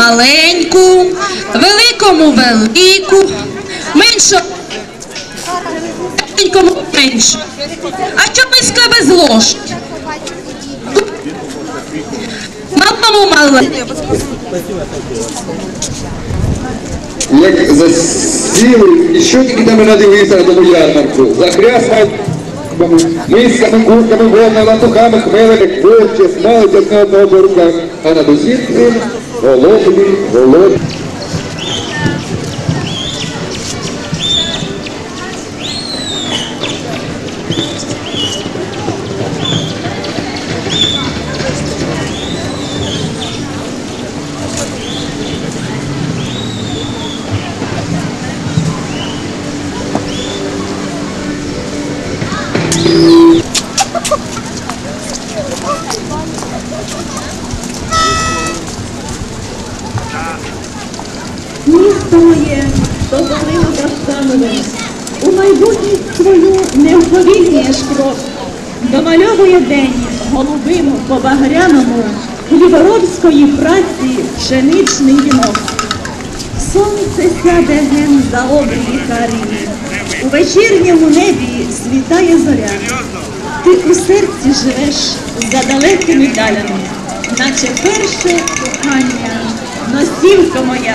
маленьку, великому велику, меншу маленькому меншу. А що миска без ложки? Малому маленьку. Як засіли, і що тільки там і надивився на тому ярмарку. Захрясна мисками, курками, вовнами, латухами, хмелами, квоче, смалить одне одного по руках. А над усім цим голодні, голодні. Що залило каштанове, у майбутність свою не вповільнюєш крок, домальовує день голубим по багряному хліборобської праці пшеничний вінок. Сонце сяде ген за обрії карі, у вечірньому небі світає зоря. Ти у серці живеш за далекими далями, наче перше кохання, носівка моя.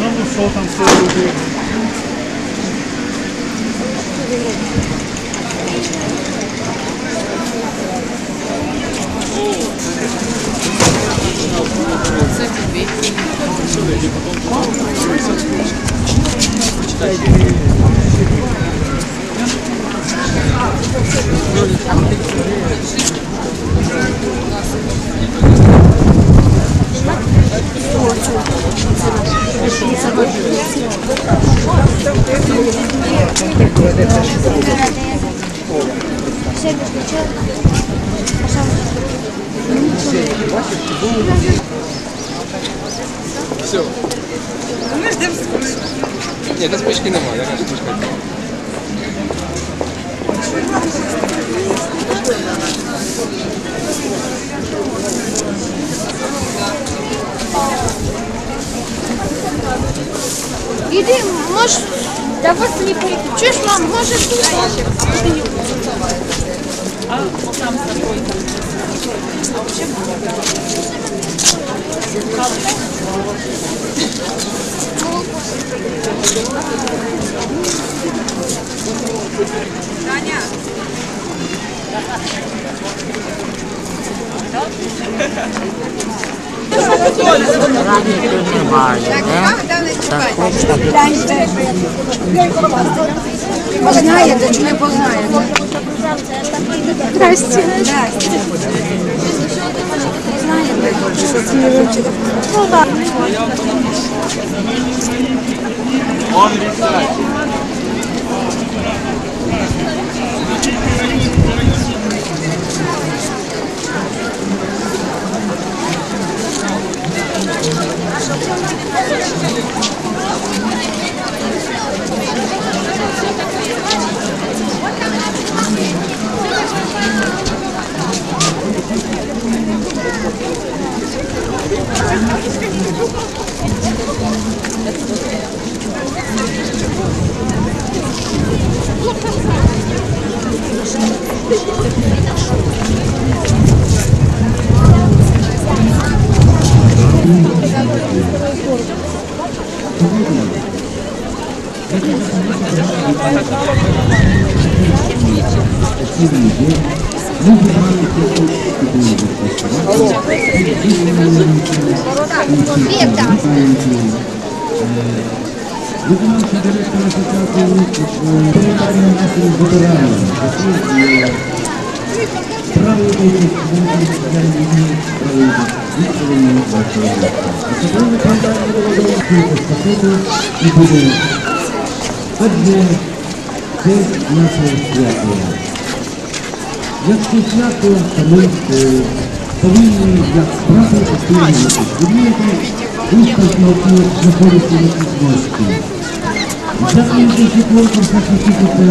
Ну, ну що там все робити? Все. Ні, та спички немає, яка спичка. Іди, може, да вас не перейти. Чуєш, мам, може тут? Познаєте чи не познаєте? Здрасте. Здрасте. Познаєте? Вета. Виконавчий директор асоціації передання нашим ветеранам, які брали участь в національній війні, брали відповідні нашої Особливо передання доводилося естафету і буде. Отже, це наше свято. Яку свято, ми повинні, як справді, підтримувати. Розумієте, успішно знаходиться на цій змозці. Дякую, що ці конкурси посікати.